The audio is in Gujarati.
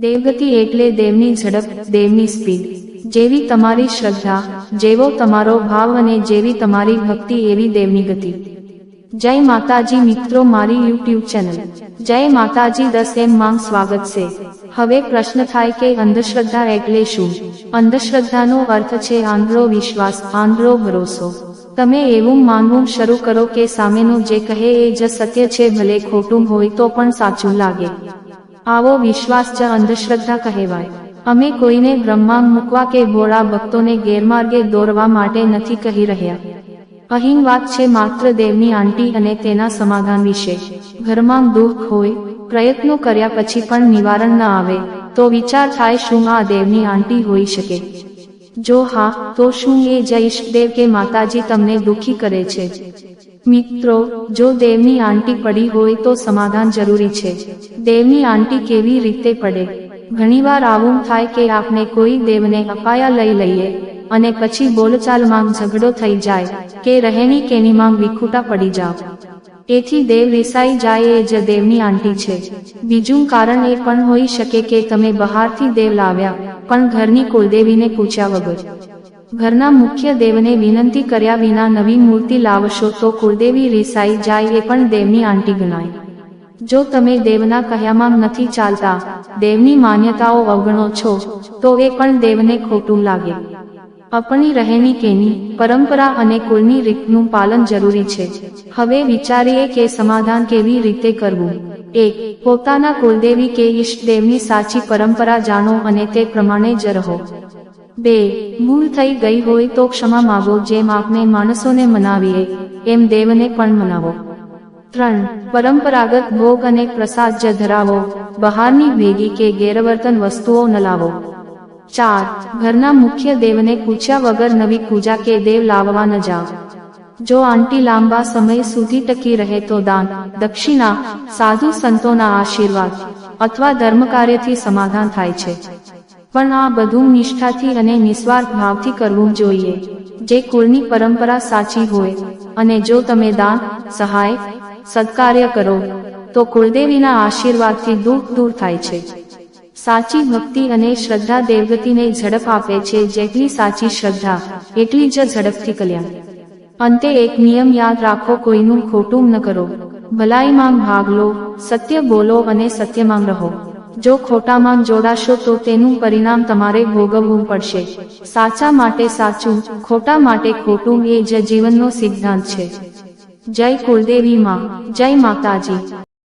દેવગતિ એટલે દેવની ઝડપ, દેવની સ્પીડ. જેવી તમારી શ્રદ્ધા, જેવો તમારો ભાવ અને જેવી તમારી ભક્તિ એવી દેવની ગતિ. જય માતાજી મિત્રો મારી યુટ્યુબ ચેનલ. જય માતાજી દસ એમ માં સ્વાગત છે. હવે પ્રશ્ન થાય કે અંધશ્રદ્ધા એટલે શું? અંધશ્રદ્ધાનો અર્થ છે આંધળો વિશ્વાસ, આંધળો ભરોસો. તમે એવું માનવું શરૂ કરો કે સામેનું જે કહે એ જ સત્ય છે, ભલે ખોટું હોય તો પણ સાચું લાગે. આવો વિશ્વાસ જ અંધશ્રદ્ધા કહેવાય. અમે કોઈને બ્રહ્માંડ મૂકવા કે ભોળા ભક્તોને ગેરમાર્ગે દોરવા માટે નથી કહી રહ્યા. અહીં વાત છે માત્ર દેવની આંટી અને તેના સમાધાન વિશે. ઘરમાં દુઃખ હોય, પ્રયત્નો કર્યા પછી પણ નિવારણ ન આવે, તો વિચાર થાય શું આ દેવની આંટી હોઈ શકે. જો હા, તો શું એ જ ઈષ્ટદેવ કે માતાજી તમને દુઃખી કરે છે? મિત્રો, જો દેવની આંટી પડી હોય તો સમાધાન જરૂરી છે. દેવની આંટી કેવી રીતે પડે? ઘણીવાર આવું થાય કે આપણે કોઈ દેવને અપાયા લઈ લઈએ અને પછી બોલચાલમાં ઝઘડો થઈ જાય કે રહેણી કેનીમાં વિખૂટા પડી જાવ તેથી દેવ રિસાઈ જાય એ જ દેવની આંટી છે. બીજું કારણ એ પણ હોઈ શકે કે તમે બહારથી દેવ લાવ્યા, પણ ઘરની કુલદેવીને પૂછ્યા વગર. ઘરના મુખ્ય દેવને વિનંતી કર્યા વિના નવી મૂર્તિ લાવશો તો કુળદેવી રિસાઈ જાય એ પણ દેવની આંટી ગણાય. જો તમે દેવના કહ્યામાં નથી ચાલતા, દેવની માન્યતાઓ અવગણો છો, તો એ પણ દેવને ખોટું લાગે. અપણી રહેણી કેની પરંપરા અને કુળની રીતનું પાલન જરૂરી છે. હવે વિચારીએ કે સમાધાન કેવી રીતે કરવું? એક, પોતાના કુલદેવી કે ઈષ્ટદેવની સાચી પરંપરા જાણો અને તે પ્રમાણે જ રહો. બે, ભૂલ થઈ ગઈ હોય તો ક્ષમા માગો જેમ આપને માણસોને મનાવીએ, એમ દેવને પણ મનાવો. ત્રણ, પરંપરાગત ભોગ અને પ્રસાદ જ ધરાવો, બહારની ભેગી કે ગેરવર્તન વસ્તુઓ ન લાવો. ચાર, ઘરના મુખ્ય દેવને પૂછ્યા વગર નવી પૂજા કે દેવ લાવવા ન જાઓ જો આંટી લાંબા સમય સુધી ટકી રહે તો દાન, દક્ષિણા, સાધુ સંતોના આશીર્વાદ, અથવા ધર્મકાર્યથી સમાધાન થાય છે. પણ આ બધું નિષ્ઠાથી અને નિસ્વાર્થ ભાવથી કરવું જોઈએ. જે કુળની પરંપરા સાચી હોય અને જો તમે દાન, સહાય, સત્કાર્ય કરો, તો કુળદેવીના આશીર્વાદથી દુઃખ દૂર થાય છે. સાચી ભક્તિ અને શ્રદ્ધા દેવગતિને ઝડપ આપે છે જેટલી સાચી શ્રદ્ધા, એટલી જ ઝડપથી કલ્યાણ. અંતે એક નિયમ યાદ રાખો, કોઈનું ખોટું ન કરો. ભલાઈમાં ભાગ લો, સત્ય બોલો અને સત્યમાં રહો. જો ખોટામાં જોડાશો તો તેનું પરિણામ તમારે ભોગવવું પડશે. સાચા માટે સાચું, ખોટા માટે ખોટું એ જ જીવનનો સિદ્ધાંત છે. જય કુલદેવી માં, જય માતાજી.